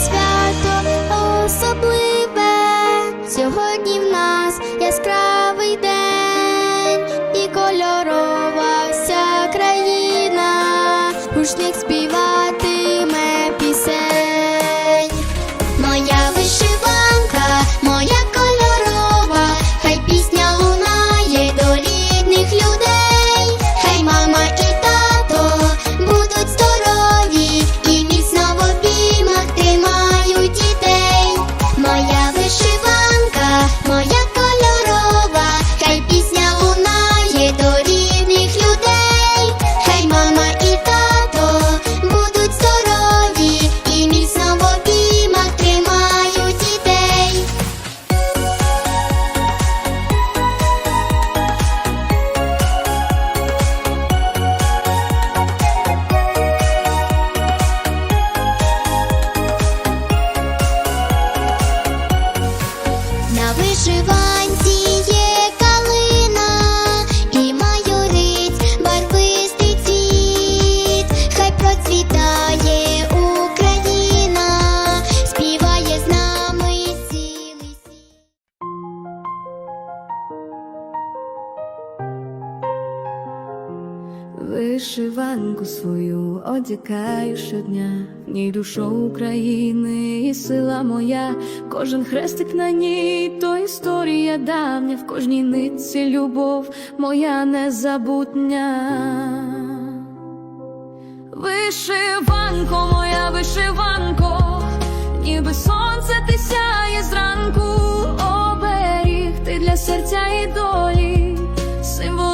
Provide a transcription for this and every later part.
свято особливе. Сьогодні в нас яскравий день і кольорова вся країна. Гучник співатиме Вишиванку свою одягаю щодня, в ній душа України і сила моя, кожен хрестик на ній, то історія давня, в кожній нитці любов моя незабутня. Вишиванко, моя вишиванко, ніби сонце ти сяє зранку, оберіг ти для серця і долі, символ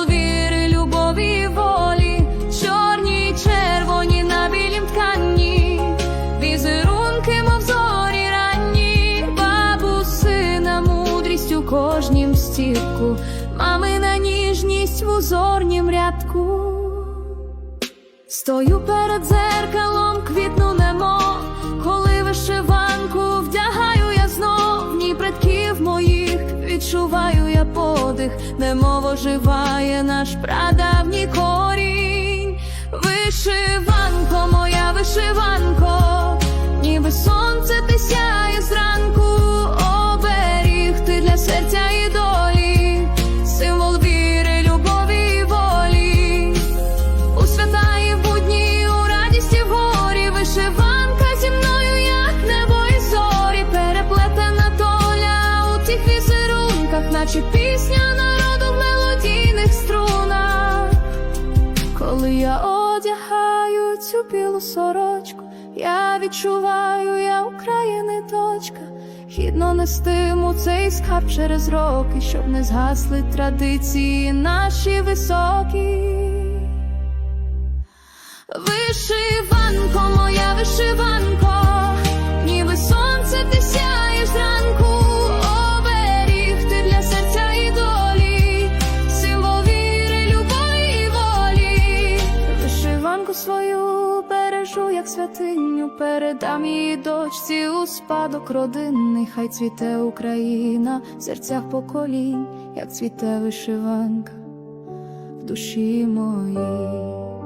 в узорнім рядку. Стою перед зеркалом, квітну немов, коли вишиванку вдягаю я знов, ні предків моїх відчуваю я подих, немов оживає наш прадавній корінь. Вишиванко, моя вишиванко, наче пісня народу в мелодійних струнах. Коли я одягаю цю білу сорочку, я відчуваю, я України дочка. Гідно нестиму цей скарб через роки, щоб не згасли традиції наші високі. Вишиванко, моя вишиванко, передам її дочці у спадок родинний, хай цвіте Україна в серцях поколінь, як цвіте вишиванка в душі моїй.